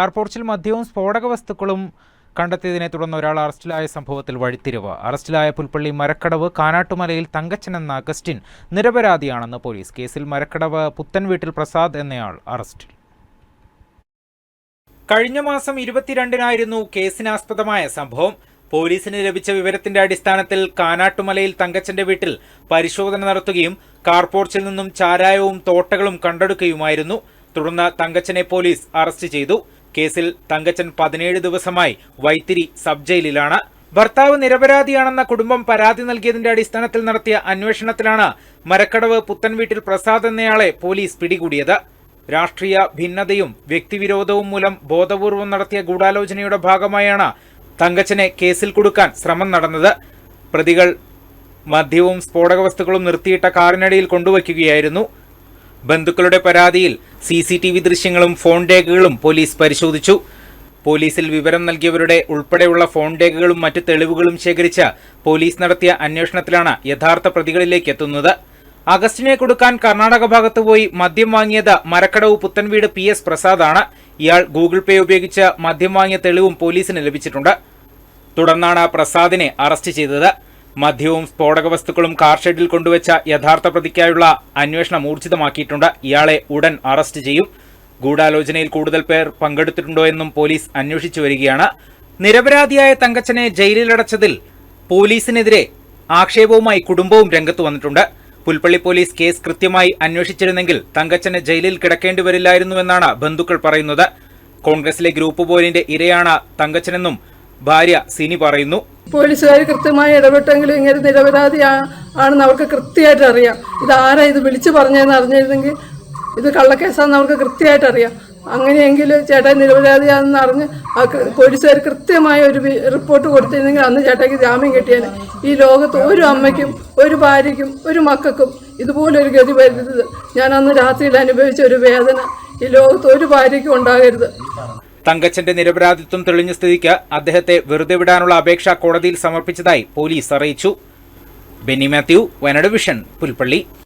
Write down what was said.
കാർപോർച്ചിൽ മദ്യവും സ്ഫോടക വസ്തുക്കളും കണ്ടെത്തിയതിനെ തുടർന്ന് ഒരാൾ അറസ്റ്റിലായ സംഭവത്തിൽ വഴിത്തിരിവ്. അറസ്റ്റിലായ പുൽപ്പള്ളി മരക്കടവ് കാനാട്ടുമലയിൽ തങ്കച്ചൻ എന്ന അഗസ്റ്റിൻ നിരപരാധിയാണെന്ന് പോലീസ്. കേസിൽ മരക്കടവ് പുത്തൻ വീട്ടിൽ പ്രസാദ് എന്നയാൾ അറസ്റ്റിൽ. കഴിഞ്ഞ മാസം ഇരുപത്തിരണ്ടിനായിരുന്നു കേസിനാസ്പദമായ സംഭവം. പോലീസിന് ലഭിച്ച വിവരത്തിന്റെ അടിസ്ഥാനത്തിൽ കാനാട്ടുമലയിൽ തങ്കച്ചന്റെ വീട്ടിൽ പരിശോധന നടത്തുകയും കാർപോർച്ചിൽ നിന്നും ചാരായവും തോട്ടകളും കണ്ടെടുക്കുകയുമായിരുന്നു. തുടർന്ന് തങ്കച്ചനെ പോലീസ് അറസ്റ്റ് ചെയ്തു. കേസിൽ തങ്കച്ചൻ പതിനേഴ് ദിവസമായി വൈത്തിരി സബ് ജയിലിലാണ് ഭർത്താവ് നിരപരാധിയാണെന്ന കുടുംബം പരാതി നൽകിയതിന്റെ അടിസ്ഥാനത്തിൽ നടത്തിയ അന്വേഷണത്തിലാണ് മരക്കടവ് പുത്തൻ വീട്ടിൽ പ്രസാദ് എന്നയാളെ പോലീസ് പിടികൂടിയത്. രാഷ്ട്രീയ ഭിന്നതയും വ്യക്തിവിരോധവും മൂലം ബോധപൂർവം നടത്തിയ ഗൂഢാലോചനയുടെ ഭാഗമായാണ് തങ്കച്ചനെ കേസിൽ കൊടുക്കാൻ ശ്രമം നടന്നത്. പ്രതികൾ മദ്യവും സ്ഫോടക വസ്തുക്കളും നിർത്തിയിട്ട കാറിനടിയിൽ കൊണ്ടുവയ്ക്കുകയായിരുന്നു. ബന്ധുക്കളുടെ പരാതിയിൽ സി സി ടി വി ദൃശ്യങ്ങളും ഫോൺ രേഖകളും പോലീസ് പരിശോധിച്ചു. പോലീസിൽ വിവരം നൽകിയവരുടെ ഉൾപ്പെടെയുള്ള ഫോൺ രേഖകളും മറ്റ് തെളിവുകളും ശേഖരിച്ച പോലീസ് നടത്തിയ അന്വേഷണത്തിലാണ് യഥാർത്ഥ പ്രതികളിലേക്ക് എത്തുന്നത്. അഗസ്റ്റിനെ കൊടുക്കാൻ കർണാടക ഭാഗത്ത് പോയി മദ്യം വാങ്ങിയത് മരക്കടവ് പുത്തൻവീട് പി എസ് പ്രസാദാണ്. ഇയാൾ ഗൂഗിൾ പേ ഉപയോഗിച്ച് മദ്യം വാങ്ങിയ തെളിവും പോലീസിന് ലഭിച്ചിട്ടുണ്ട്. തുടർന്നാണ് പ്രസാദിനെ അറസ്റ്റ് ചെയ്തത്. മദ്യവും സ്ഫോടക വസ്തുക്കളും കാർ ഷെഡിൽ കൊണ്ടുവച്ച യഥാർത്ഥ പ്രതിക്കായുള്ള അന്വേഷണം ഊർജിതമാക്കിയിട്ടുണ്ട്. ഇയാളെ ഉടൻ അറസ്റ്റ് ചെയ്യും. ഗൂഢാലോചനയിൽ കൂടുതൽ പേർ പങ്കെടുത്തിട്ടുണ്ടോ എന്നും പോലീസ് അന്വേഷിച്ചു വരികയാണ്. നിരപരാധിയായ തങ്കച്ചനെ ജയിലിലടച്ചതിൽ പോലീസിനെതിരെ ആക്ഷേപവുമായി കുടുംബവും രംഗത്ത് വന്നിട്ടുണ്ട്. പുൽപ്പള്ളി പോലീസ് കേസ് കൃത്യമായി അന്വേഷിച്ചിരുന്നെങ്കിൽ തങ്കച്ചന് ജയിലിൽ കിടക്കേണ്ടി വരില്ലായിരുന്നുവെന്നാണ് ബന്ധുക്കൾ പറയുന്നത്. കോൺഗ്രസിലെ ഗ്രൂപ്പ് പോലിന്റെ ഇരയാണ് തങ്കച്ചനെന്നും ഭാര്യ സിനി പറയുന്നു. പോലീസുകാർ കൃത്യമായി ഇടപെട്ടെങ്കിലും ഇങ്ങനെ നിരപരാധി ആണെന്ന് അവർക്ക് കൃത്യമായിട്ട് അറിയാം. ഇത് ആരാ ഇത് വിളിച്ചു പറഞ്ഞതെന്ന് അറിഞ്ഞിരുന്നെങ്കിൽ ഇത് കള്ളക്കേസാണെന്ന് അവർക്ക് കൃത്യമായിട്ട് അറിയാം. അങ്ങനെയെങ്കിൽ ചേട്ടൻ നിരപരാധിയാണെന്ന് അറിഞ്ഞ് ആ പോലീസുകാർ കൃത്യമായ ഒരു റിപ്പോർട്ട് കൊടുത്തിരുന്നെങ്കിൽ അന്ന് ചേട്ടയ്ക്ക് ജാമ്യം കിട്ടിയേനെ. ഈ ലോകത്ത് ഒരു അമ്മയ്ക്കും ഒരു ഭാര്യയ്ക്കും ഒരു മക്കൾക്കും ഇതുപോലൊരു ഗതി വരുന്നത് ഞാൻ അന്ന് രാത്രിയിൽ അനുഭവിച്ച ഒരു വേദന ഈ ലോകത്ത് ഒരു ഭാര്യയ്ക്കും ഉണ്ടാകരുത്. തങ്കച്ചന്റെ നിരപരാധിത്വം തെളിഞ്ഞ സ്ഥിതിക്ക് അദ്ദേഹത്തെ വെറുതെ വിടാനുള്ള അപേക്ഷ കോടതിയിൽ സമർപ്പിച്ചതായി പോലീസ് അറിയിച്ചു. ബെന്നി മാത്യു വയനാട് വിഷൻ പുൽപ്പള്ളി.